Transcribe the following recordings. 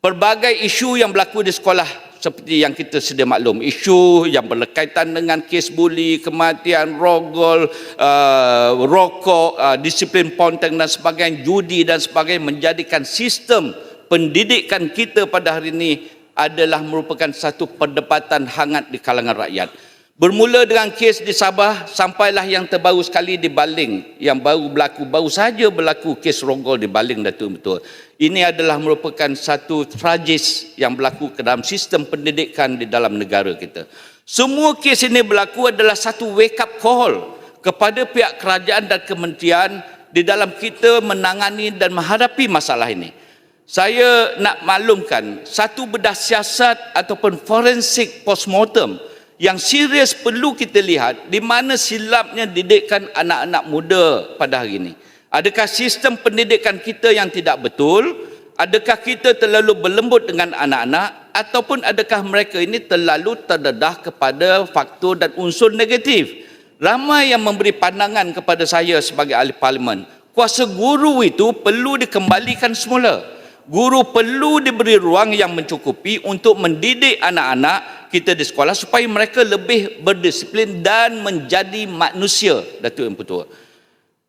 pelbagai isu yang berlaku di sekolah seperti yang kita sedia maklum. Isu yang berkaitan dengan kes buli kematian rogol uh, rokok uh, disiplin ponteng dan sebagainya judi dan sebagainya menjadikan sistem pendidikan kita pada hari ini adalah merupakan satu perdebatan hangat di kalangan rakyat Bermula dengan kes di Sabah sampailah yang terbaru sekali di Baling yang baru berlaku baru saja berlaku kes rogol di Baling Datuk betul. Ini adalah merupakan satu tragis yang berlaku ke dalam sistem pendidikan di dalam negara kita. Semua kes ini berlaku adalah satu wake up call kepada pihak kerajaan dan kementerian di dalam kita menangani dan menghadapi masalah ini. Saya nak maklumkan satu bedah siasat ataupun forensik postmortem yang serius perlu kita lihat di mana silapnya didikkan anak-anak muda pada hari ini. Adakah sistem pendidikan kita yang tidak betul? Adakah kita terlalu berlembut dengan anak-anak ataupun adakah mereka ini terlalu terdedah kepada faktor dan unsur negatif? Ramai yang memberi pandangan kepada saya sebagai ahli parlimen. Kuasa guru itu perlu dikembalikan semula. Guru perlu diberi ruang yang mencukupi untuk mendidik anak-anak kita di sekolah supaya mereka lebih berdisiplin dan menjadi manusia Datuk Yang Pertua.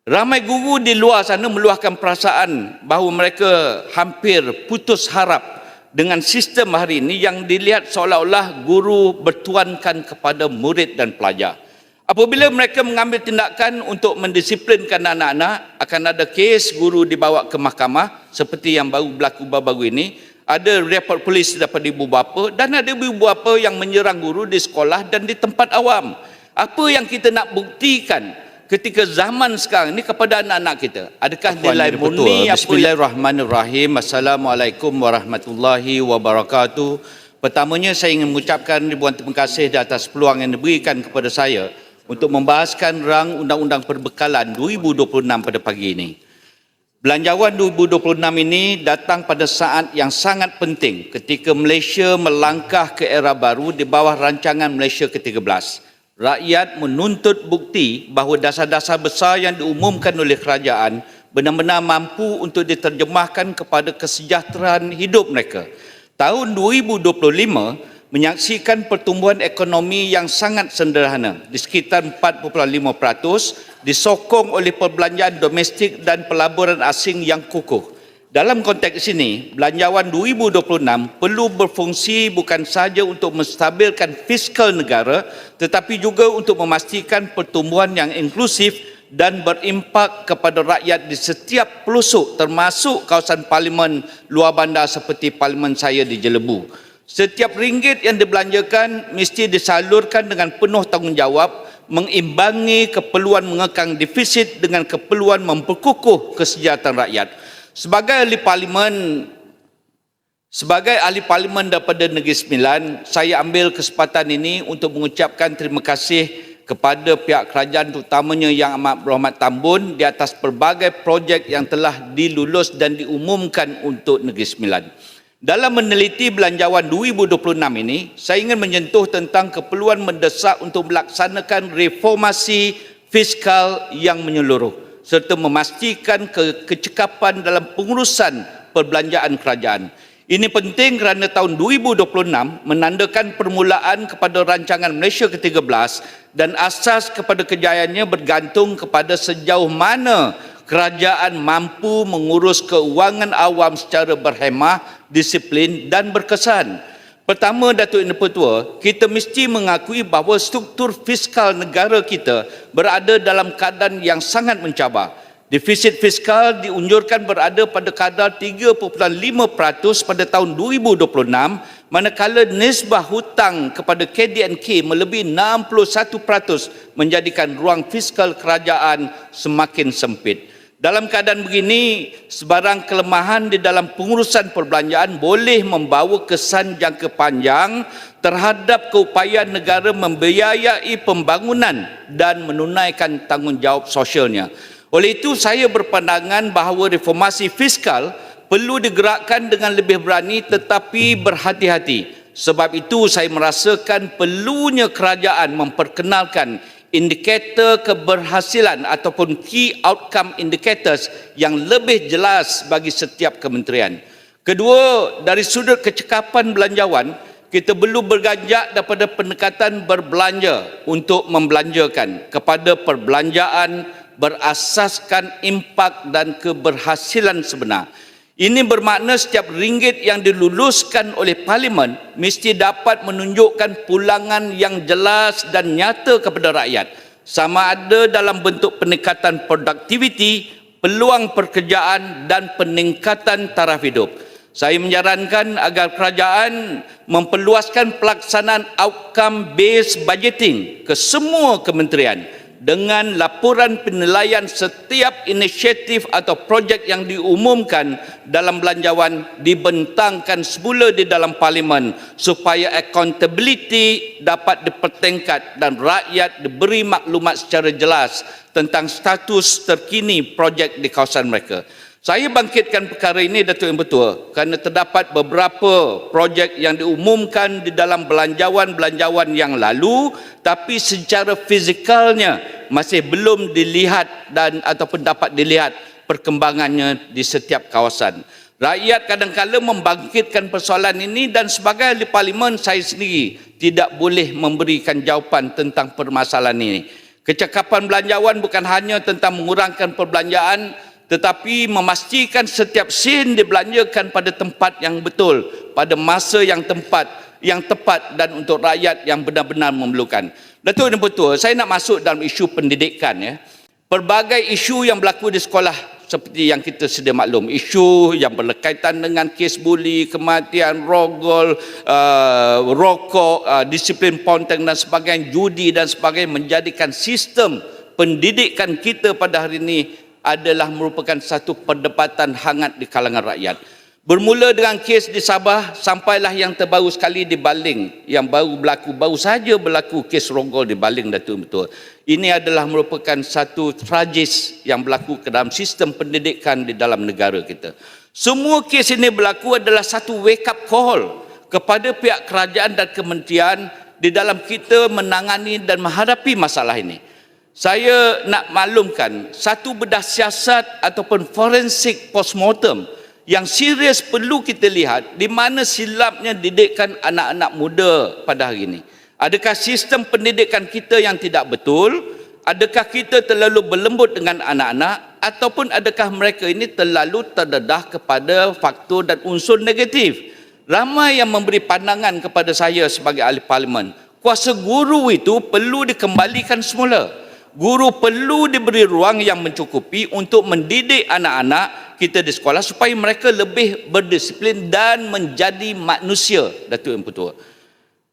Ramai guru di luar sana meluahkan perasaan bahawa mereka hampir putus harap dengan sistem hari ini yang dilihat seolah-olah guru bertuankan kepada murid dan pelajar. Apabila mereka mengambil tindakan untuk mendisiplinkan anak-anak, akan ada kes guru dibawa ke mahkamah seperti yang baru berlaku baru-baru ini ada report polis daripada ibu bapa dan ada ibu bapa yang menyerang guru di sekolah dan di tempat awam. Apa yang kita nak buktikan ketika zaman sekarang ini kepada anak-anak kita? Adakah Puan nilai murni apa Bismillahirrahmanirrahim. Assalamualaikum warahmatullahi wabarakatuh. Pertamanya saya ingin mengucapkan ribuan terima kasih di atas peluang yang diberikan kepada saya untuk membahaskan rang undang-undang perbekalan 2026 pada pagi ini. Belanjawan 2026 ini datang pada saat yang sangat penting ketika Malaysia melangkah ke era baru di bawah rancangan Malaysia ke-13. Rakyat menuntut bukti bahawa dasar-dasar besar yang diumumkan oleh kerajaan benar-benar mampu untuk diterjemahkan kepada kesejahteraan hidup mereka. Tahun 2025 menyaksikan pertumbuhan ekonomi yang sangat sederhana di sekitar 4.5% disokong oleh perbelanjaan domestik dan pelaburan asing yang kukuh. Dalam konteks ini, belanjawan 2026 perlu berfungsi bukan sahaja untuk menstabilkan fiskal negara tetapi juga untuk memastikan pertumbuhan yang inklusif dan berimpak kepada rakyat di setiap pelosok termasuk kawasan parlimen luar bandar seperti parlimen saya di Jelebu. Setiap ringgit yang dibelanjakan mesti disalurkan dengan penuh tanggungjawab mengimbangi keperluan mengekang defisit dengan keperluan memperkukuh kesejahteraan rakyat. Sebagai ahli parlimen sebagai ahli parlimen daripada Negeri Sembilan, saya ambil kesempatan ini untuk mengucapkan terima kasih kepada pihak kerajaan terutamanya yang amat berhormat Tambun di atas pelbagai projek yang telah dilulus dan diumumkan untuk Negeri Sembilan. Dalam meneliti belanjawan 2026 ini, saya ingin menyentuh tentang keperluan mendesak untuk melaksanakan reformasi fiskal yang menyeluruh serta memastikan ke kecekapan dalam pengurusan perbelanjaan kerajaan. Ini penting kerana tahun 2026 menandakan permulaan kepada rancangan Malaysia ke-13 dan asas kepada kejayaannya bergantung kepada sejauh mana kerajaan mampu mengurus keuangan awam secara berhemah, disiplin dan berkesan. Pertama Datuk Yang Pertua, kita mesti mengakui bahawa struktur fiskal negara kita berada dalam keadaan yang sangat mencabar. Defisit fiskal diunjurkan berada pada kadar 3.5% pada tahun 2026 manakala nisbah hutang kepada KDNK melebihi 61% menjadikan ruang fiskal kerajaan semakin sempit. Dalam keadaan begini, sebarang kelemahan di dalam pengurusan perbelanjaan boleh membawa kesan jangka panjang terhadap keupayaan negara membiayai pembangunan dan menunaikan tanggungjawab sosialnya. Oleh itu, saya berpandangan bahawa reformasi fiskal perlu digerakkan dengan lebih berani tetapi berhati-hati. Sebab itu, saya merasakan perlunya kerajaan memperkenalkan indikator keberhasilan ataupun key outcome indicators yang lebih jelas bagi setiap kementerian. Kedua, dari sudut kecekapan belanjawan, kita perlu berganjak daripada pendekatan berbelanja untuk membelanjakan kepada perbelanjaan berasaskan impak dan keberhasilan sebenar. Ini bermakna setiap ringgit yang diluluskan oleh parlimen mesti dapat menunjukkan pulangan yang jelas dan nyata kepada rakyat sama ada dalam bentuk peningkatan produktiviti, peluang pekerjaan dan peningkatan taraf hidup. Saya menyarankan agar kerajaan memperluaskan pelaksanaan outcome based budgeting ke semua kementerian dengan laporan penilaian setiap inisiatif atau projek yang diumumkan dalam belanjawan dibentangkan semula di dalam parlimen supaya accountability dapat dipertingkat dan rakyat diberi maklumat secara jelas tentang status terkini projek di kawasan mereka. Saya bangkitkan perkara ini Datuk Yang Betul kerana terdapat beberapa projek yang diumumkan di dalam belanjawan-belanjawan yang lalu tapi secara fizikalnya masih belum dilihat dan ataupun dapat dilihat perkembangannya di setiap kawasan. Rakyat kadang-kadang membangkitkan persoalan ini dan sebagai ahli parlimen saya sendiri tidak boleh memberikan jawapan tentang permasalahan ini. Kecakapan belanjawan bukan hanya tentang mengurangkan perbelanjaan tetapi memastikan setiap sen dibelanjakan pada tempat yang betul, pada masa yang tempat, yang tepat dan untuk rakyat yang benar-benar memerlukan. Datuk dan betul, saya nak masuk dalam isu pendidikan ya. Pelbagai isu yang berlaku di sekolah seperti yang kita sedia maklum, isu yang berkaitan dengan kes buli, kematian, rogol, uh, rokok, uh, disiplin ponteng dan sebagainya, judi dan sebagainya menjadikan sistem pendidikan kita pada hari ini adalah merupakan satu perdebatan hangat di kalangan rakyat. Bermula dengan kes di Sabah sampailah yang terbaru sekali di Baling yang baru berlaku baru saja berlaku kes rogol di Baling Datuk betul. Ini adalah merupakan satu tragis yang berlaku ke dalam sistem pendidikan di dalam negara kita. Semua kes ini berlaku adalah satu wake up call kepada pihak kerajaan dan kementerian di dalam kita menangani dan menghadapi masalah ini saya nak maklumkan satu bedah siasat ataupun forensik postmortem yang serius perlu kita lihat di mana silapnya didikan anak-anak muda pada hari ini. Adakah sistem pendidikan kita yang tidak betul? Adakah kita terlalu berlembut dengan anak-anak ataupun adakah mereka ini terlalu terdedah kepada faktor dan unsur negatif? Ramai yang memberi pandangan kepada saya sebagai ahli parlimen. Kuasa guru itu perlu dikembalikan semula guru perlu diberi ruang yang mencukupi untuk mendidik anak-anak kita di sekolah supaya mereka lebih berdisiplin dan menjadi manusia Datuk Yang Pertua.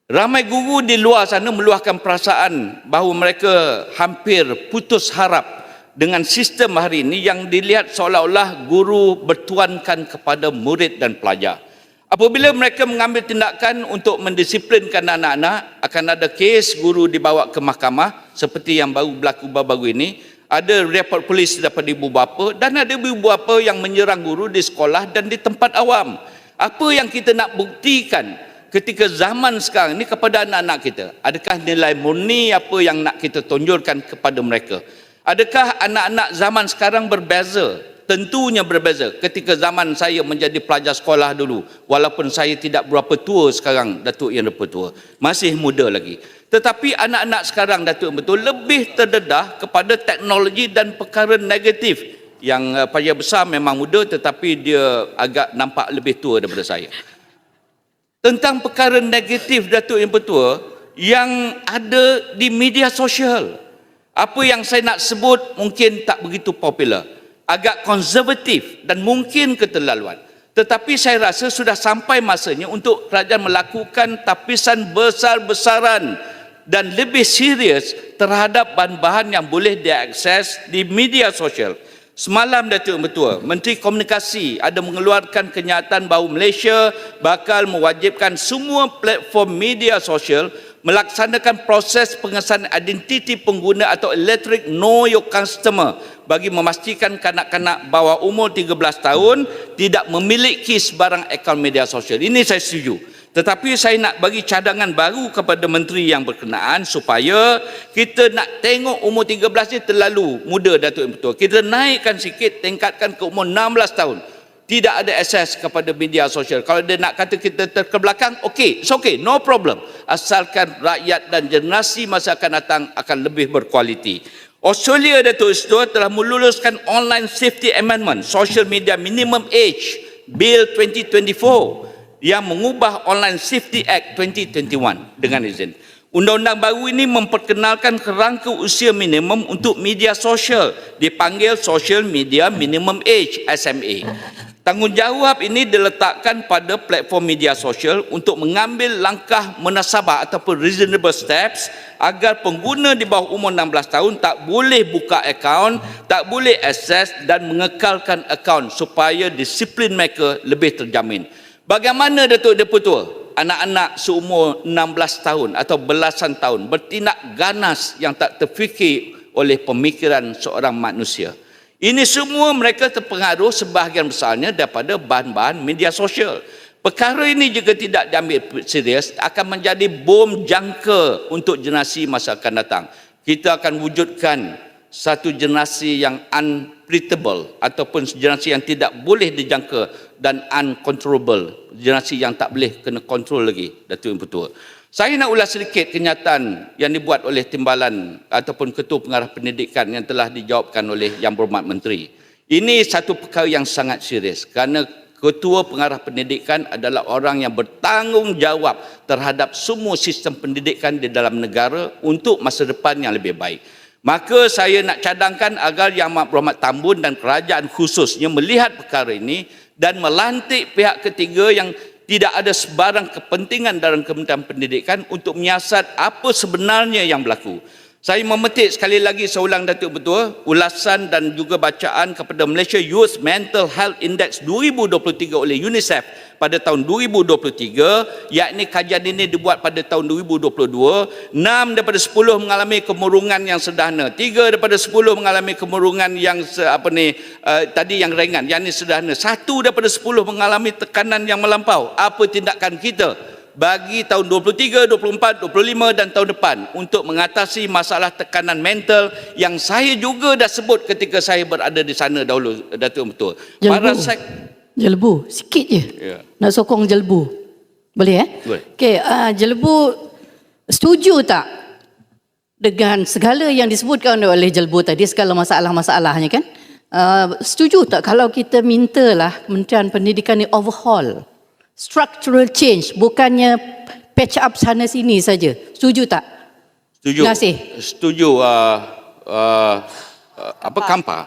Ramai guru di luar sana meluahkan perasaan bahawa mereka hampir putus harap dengan sistem hari ini yang dilihat seolah-olah guru bertuankan kepada murid dan pelajar. Apabila mereka mengambil tindakan untuk mendisiplinkan anak-anak, akan ada kes guru dibawa ke mahkamah seperti yang baru berlaku baru-baru ini. Ada report polis dapat ibu bapa dan ada ibu bapa yang menyerang guru di sekolah dan di tempat awam. Apa yang kita nak buktikan ketika zaman sekarang ini kepada anak-anak kita? Adakah nilai murni apa yang nak kita tunjukkan kepada mereka? Adakah anak-anak zaman sekarang berbeza tentunya berbeza. Ketika zaman saya menjadi pelajar sekolah dulu walaupun saya tidak berapa tua sekarang Datuk yang berapa tua masih muda lagi. Tetapi anak-anak sekarang Datuk betul lebih terdedah kepada teknologi dan perkara negatif. Yang uh, pelajar besar memang muda tetapi dia agak nampak lebih tua daripada saya. Tentang perkara negatif Datuk yang bertua yang ada di media sosial. Apa yang saya nak sebut mungkin tak begitu popular agak konservatif dan mungkin keterlaluan. Tetapi saya rasa sudah sampai masanya untuk kerajaan melakukan tapisan besar-besaran dan lebih serius terhadap bahan-bahan yang boleh diakses di media sosial. Semalam Datuk Betua, Menteri Komunikasi ada mengeluarkan kenyataan bahawa Malaysia bakal mewajibkan semua platform media sosial melaksanakan proses pengesahan identiti pengguna atau electric know your customer bagi memastikan kanak-kanak bawah umur 13 tahun tidak memiliki sebarang akaun media sosial. Ini saya setuju. Tetapi saya nak bagi cadangan baru kepada menteri yang berkenaan supaya kita nak tengok umur 13 ni terlalu muda Datuk Yang Betul. Kita naikkan sikit, tingkatkan ke umur 16 tahun tidak ada akses kepada media sosial. Kalau dia nak kata kita terkebelakang, okey, it's okay, no problem. Asalkan rakyat dan generasi masa akan datang akan lebih berkualiti. Australia Datuk Seri telah meluluskan Online Safety Amendment, Social Media Minimum Age Bill 2024 yang mengubah Online Safety Act 2021 dengan izin. Undang-undang baru ini memperkenalkan kerangka usia minimum untuk media sosial dipanggil Social Media Minimum Age SMA. Tanggungjawab ini diletakkan pada platform media sosial untuk mengambil langkah menasabah ataupun reasonable steps agar pengguna di bawah umur 16 tahun tak boleh buka akaun, tak boleh akses dan mengekalkan akaun supaya disiplin mereka lebih terjamin. Bagaimana Datuk Deputua? anak-anak seumur 16 tahun atau belasan tahun bertindak ganas yang tak terfikir oleh pemikiran seorang manusia. Ini semua mereka terpengaruh sebahagian besarnya daripada bahan-bahan media sosial. Perkara ini jika tidak diambil serius akan menjadi bom jangka untuk generasi masa akan datang. Kita akan wujudkan satu generasi yang unpredictable ataupun generasi yang tidak boleh dijangka dan uncontrollable generasi yang tak boleh kena kontrol lagi Datuk Yang Betul saya nak ulas sedikit kenyataan yang dibuat oleh timbalan ataupun ketua pengarah pendidikan yang telah dijawabkan oleh Yang Berhormat Menteri. Ini satu perkara yang sangat serius kerana ketua pengarah pendidikan adalah orang yang bertanggungjawab terhadap semua sistem pendidikan di dalam negara untuk masa depan yang lebih baik. Maka saya nak cadangkan agar Yang Berhormat Tambun dan kerajaan khususnya melihat perkara ini dan melantik pihak ketiga yang tidak ada sebarang kepentingan dalam Kementerian Pendidikan untuk menyiasat apa sebenarnya yang berlaku. Saya memetik sekali lagi seulang Datuk Betul ulasan dan juga bacaan kepada Malaysia Youth Mental Health Index 2023 oleh UNICEF pada tahun 2023 yakni kajian ini dibuat pada tahun 2022 6 daripada 10 mengalami kemurungan yang sederhana. 3 daripada 10 mengalami kemurungan yang apa ni uh, tadi yang ringan yang ini sederhana. 1 daripada 10 mengalami tekanan yang melampau. Apa tindakan kita bagi tahun 23, 24, 25 dan tahun depan untuk mengatasi masalah tekanan mental yang saya juga dah sebut ketika saya berada di sana dahulu Datuk Betul. Jelbu. Para sek Jelbu, sikit je. Ya. Nak sokong jelbu. Boleh eh? Boleh. Okey, uh, jelbu setuju tak dengan segala yang disebutkan oleh jelbu tadi, segala masalah-masalahnya kan? Uh, setuju tak kalau kita mintalah Kementerian Pendidikan ni overhaul structural change bukannya patch up sana sini saja. Setuju tak? setuju. Kasih. Setuju uh, uh, uh, apa kampa?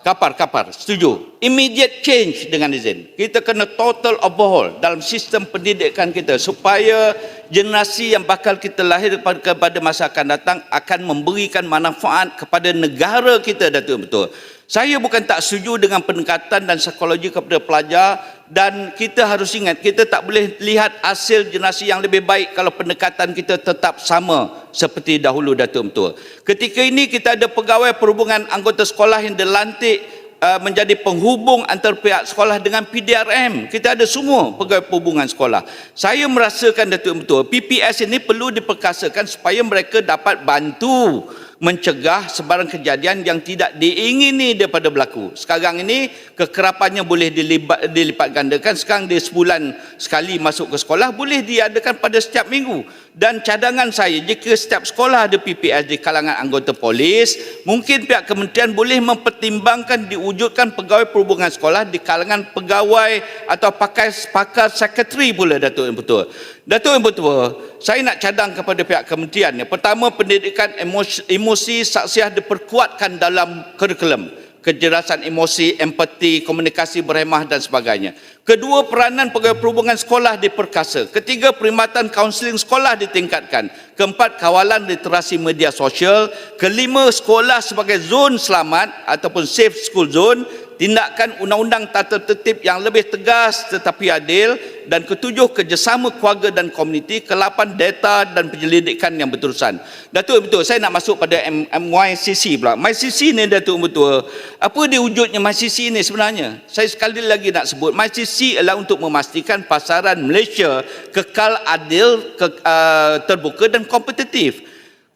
Kapar, kapar. Setuju. Immediate change dengan izin. Kita kena total overhaul dalam sistem pendidikan kita supaya generasi yang bakal kita lahir kepada masa akan datang akan memberikan manfaat kepada negara kita Datuk betul. Saya bukan tak setuju dengan pendekatan dan psikologi kepada pelajar dan kita harus ingat kita tak boleh lihat hasil generasi yang lebih baik kalau pendekatan kita tetap sama seperti dahulu Datuk betul. Ketika ini kita ada pegawai perhubungan anggota sekolah yang dilantik uh, menjadi penghubung antara pihak sekolah dengan PDRM. Kita ada semua pegawai perhubungan sekolah. Saya merasakan Datuk betul PPS ini perlu diperkasakan supaya mereka dapat bantu mencegah sebarang kejadian yang tidak diingini daripada berlaku. Sekarang ini kekerapannya boleh dilibat, dilipat gandakan. Sekarang dia sebulan sekali masuk ke sekolah boleh diadakan pada setiap minggu. Dan cadangan saya jika setiap sekolah ada PPS di kalangan anggota polis, mungkin pihak kementerian boleh mempertimbangkan diwujudkan pegawai perhubungan sekolah di kalangan pegawai atau pakai pakar sekretari pula Datuk yang betul. Datuk yang betul, saya nak cadang kepada pihak kementerian. Pertama, pendidikan emosi, emosi saksiah diperkuatkan dalam kurikulum. Kejelasan emosi, empati, komunikasi berhemah dan sebagainya. Kedua, peranan pegawai perhubungan sekolah diperkasa. Ketiga, perkhidmatan kaunseling sekolah ditingkatkan. Keempat, kawalan literasi media sosial. Kelima, sekolah sebagai zon selamat ataupun safe school zone tindakan undang-undang tata tertib yang lebih tegas tetapi adil dan ketujuh kerjasama keluarga dan komuniti kelapan data dan penyelidikan yang berterusan. Datuk betul saya nak masuk pada MYCC pula. MYCC ni Datuk betul apa dia wujudnya MYCC ni sebenarnya? Saya sekali lagi nak sebut MYCC adalah untuk memastikan pasaran Malaysia kekal adil ke, uh, terbuka dan kompetitif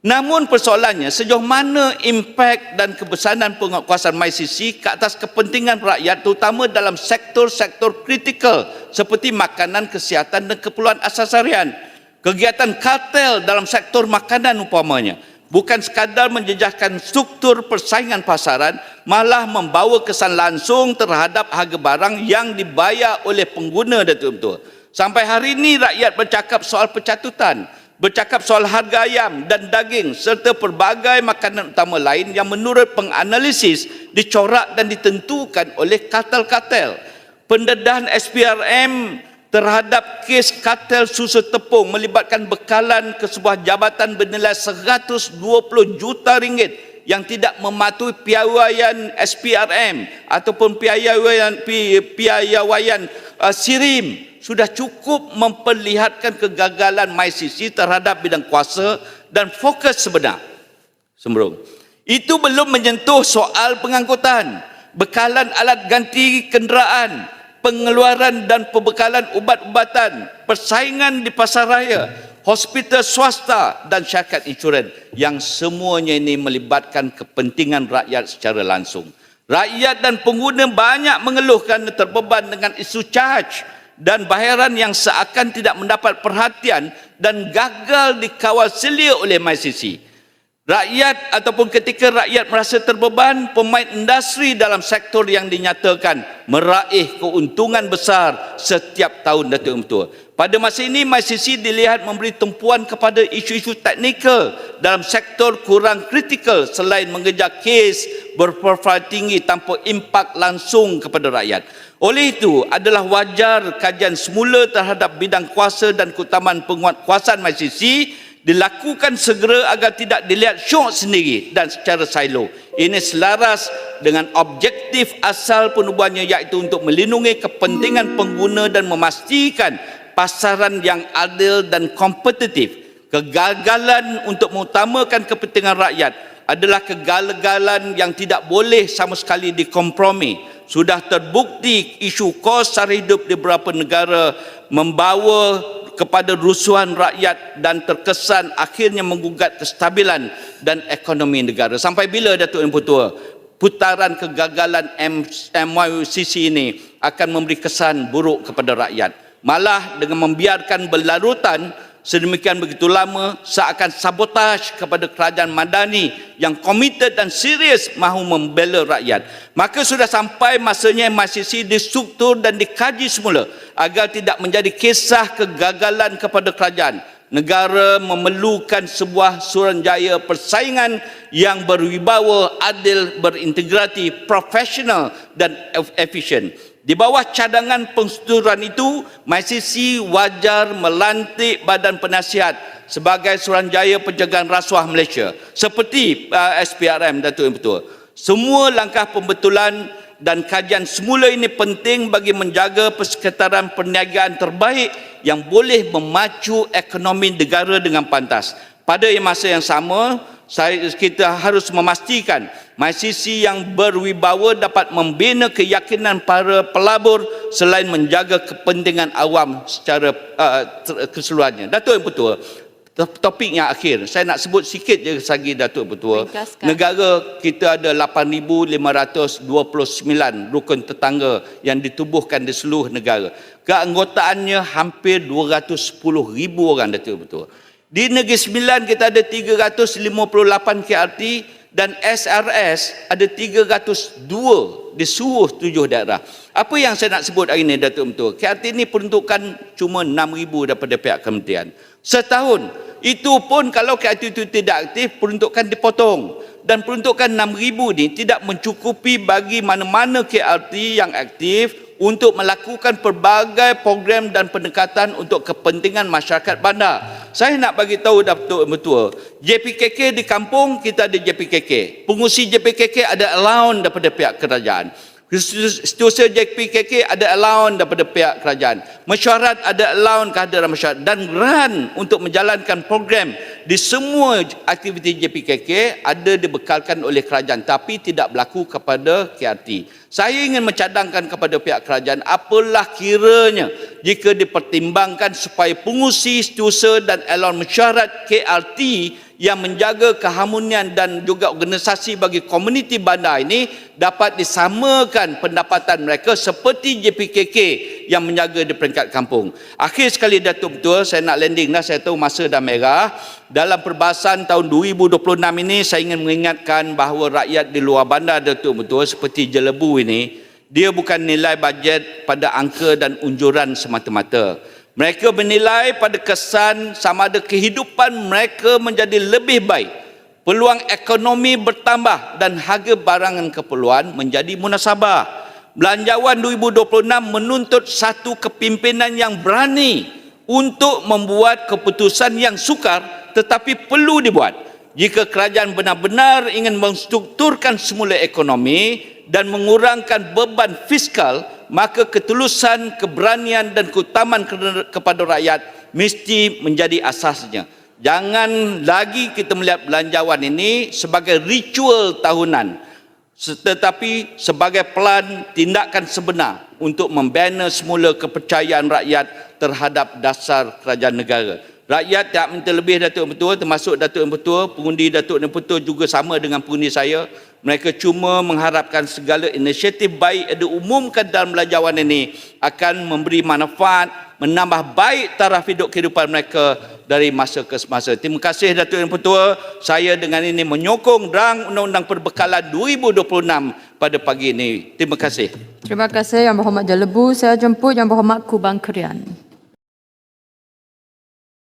Namun persoalannya sejauh mana impak dan kebesaran penguatkuasaan MyCC ke atas kepentingan rakyat terutama dalam sektor-sektor kritikal seperti makanan, kesihatan dan keperluan asas harian. Kegiatan kartel dalam sektor makanan umpamanya bukan sekadar menjejaskan struktur persaingan pasaran malah membawa kesan langsung terhadap harga barang yang dibayar oleh pengguna Datuk Betul. Sampai hari ini rakyat bercakap soal pencatutan bercakap soal harga ayam dan daging serta pelbagai makanan utama lain yang menurut penganalisis dicorak dan ditentukan oleh kartel-kartel. Pendedahan SPRM terhadap kes kartel susu tepung melibatkan bekalan ke sebuah jabatan bernilai 120 juta ringgit yang tidak mematuhi piawaian SPRM ataupun piawaian piawaian uh, SIRIM sudah cukup memperlihatkan kegagalan MyCC terhadap bidang kuasa dan fokus sebenar. Sembrung. Itu belum menyentuh soal pengangkutan, bekalan alat ganti kenderaan, pengeluaran dan pembekalan ubat-ubatan, persaingan di pasar raya, hospital swasta dan syarikat insurans yang semuanya ini melibatkan kepentingan rakyat secara langsung. Rakyat dan pengguna banyak mengeluhkan terbeban dengan isu charge dan bayaran yang seakan tidak mendapat perhatian dan gagal dikawal selia oleh MyCC. Rakyat ataupun ketika rakyat merasa terbeban, pemain industri dalam sektor yang dinyatakan meraih keuntungan besar setiap tahun Datuk Mentua. Pada masa ini, MyCC dilihat memberi tumpuan kepada isu-isu teknikal dalam sektor kurang kritikal selain mengejar kes berprofil tinggi tanpa impak langsung kepada rakyat. Oleh itu, adalah wajar kajian semula terhadap bidang kuasa dan keutamaan penguatkuasaan MyCC dilakukan segera agar tidak dilihat syok sendiri dan secara silo. Ini selaras dengan objektif asal penubuhannya iaitu untuk melindungi kepentingan pengguna dan memastikan pasaran yang adil dan kompetitif. Kegagalan untuk mengutamakan kepentingan rakyat adalah kegagalan yang tidak boleh sama sekali dikompromi sudah terbukti isu kos sara hidup di beberapa negara membawa kepada rusuhan rakyat dan terkesan akhirnya menggugat kestabilan dan ekonomi negara. Sampai bila Datuk Yang Tua? Putaran kegagalan MYCC ini akan memberi kesan buruk kepada rakyat. Malah dengan membiarkan berlarutan sedemikian begitu lama seakan sabotaj kepada kerajaan Madani yang komited dan serius mahu membela rakyat. Maka sudah sampai masanya MICC distruktur dan dikaji semula agar tidak menjadi kisah kegagalan kepada kerajaan. Negara memerlukan sebuah suranjaya persaingan yang berwibawa, adil, berintegrasi, profesional dan efisien. Di bawah cadangan pensetujuan itu, MyCC wajar melantik Badan Penasihat sebagai Suruhanjaya Pencegahan Rasuah Malaysia seperti uh, SPRM Datuk Yang Betul. Semua langkah pembetulan dan kajian semula ini penting bagi menjaga persekitaran perniagaan terbaik yang boleh memacu ekonomi negara dengan pantas. Pada masa yang sama, saya, kita harus memastikan MyCC yang berwibawa dapat membina keyakinan para pelabur selain menjaga kepentingan awam secara uh, keseluruhannya. Datuk yang betul, topik yang akhir, saya nak sebut sikit je lagi Datuk Betul. Negara kita ada 8,529 rukun tetangga yang ditubuhkan di seluruh negara. Keanggotaannya hampir 210,000 orang Datuk Betul. Di Negeri Sembilan kita ada 358 KRT dan SRS ada 302 di seluruh tujuh daerah. Apa yang saya nak sebut hari ini Datuk Mentua? KRT ini peruntukan cuma 6,000 daripada pihak kementerian. Setahun. Itu pun kalau KRT itu tidak aktif, peruntukan dipotong. Dan peruntukan 6,000 ini tidak mencukupi bagi mana-mana KRT yang aktif untuk melakukan pelbagai program dan pendekatan untuk kepentingan masyarakat bandar. Saya nak bagi tahu Datuk Mentua, JPKK di kampung kita ada JPKK. Pengusi JPKK ada allowance daripada pihak kerajaan. Setiausaha JPKK ada allowance daripada pihak kerajaan. Mesyuarat ada allowance kehadiran mesyuarat. Dan grant untuk menjalankan program di semua aktiviti JPKK ada dibekalkan oleh kerajaan. Tapi tidak berlaku kepada KRT. Saya ingin mencadangkan kepada pihak kerajaan apalah kiranya jika dipertimbangkan supaya pengusi setiausaha dan allowance mesyuarat KRT yang menjaga keharmonian dan juga organisasi bagi komuniti bandar ini dapat disamakan pendapatan mereka seperti JPKK yang menjaga di peringkat kampung. Akhir sekali Datuk Betul, saya nak landing dah, saya tahu masa dah merah. Dalam perbahasan tahun 2026 ini, saya ingin mengingatkan bahawa rakyat di luar bandar Datuk Betul seperti Jelebu ini, dia bukan nilai bajet pada angka dan unjuran semata-mata. Mereka menilai pada kesan sama ada kehidupan mereka menjadi lebih baik. Peluang ekonomi bertambah dan harga barangan keperluan menjadi munasabah. Belanjawan 2026 menuntut satu kepimpinan yang berani untuk membuat keputusan yang sukar tetapi perlu dibuat. Jika kerajaan benar-benar ingin menstrukturkan semula ekonomi dan mengurangkan beban fiskal, maka ketulusan, keberanian dan keutamaan ke- kepada rakyat mesti menjadi asasnya. Jangan lagi kita melihat belanjawan ini sebagai ritual tahunan tetapi sebagai pelan tindakan sebenar untuk membina semula kepercayaan rakyat terhadap dasar kerajaan negara. Rakyat tak minta lebih Datuk Yang Betul termasuk Datuk Yang Betul, pengundi Datuk Yang Betul juga sama dengan pengundi saya. Mereka cuma mengharapkan segala inisiatif baik yang diumumkan dalam belanjawan ini akan memberi manfaat, menambah baik taraf hidup kehidupan mereka dari masa ke semasa. Terima kasih Datuk Yang Betul. Saya dengan ini menyokong rang Undang-Undang Perbekalan 2026 pada pagi ini. Terima kasih. Terima kasih Yang Berhormat Jalebu. Saya jemput Yang Berhormat Kubang Krian.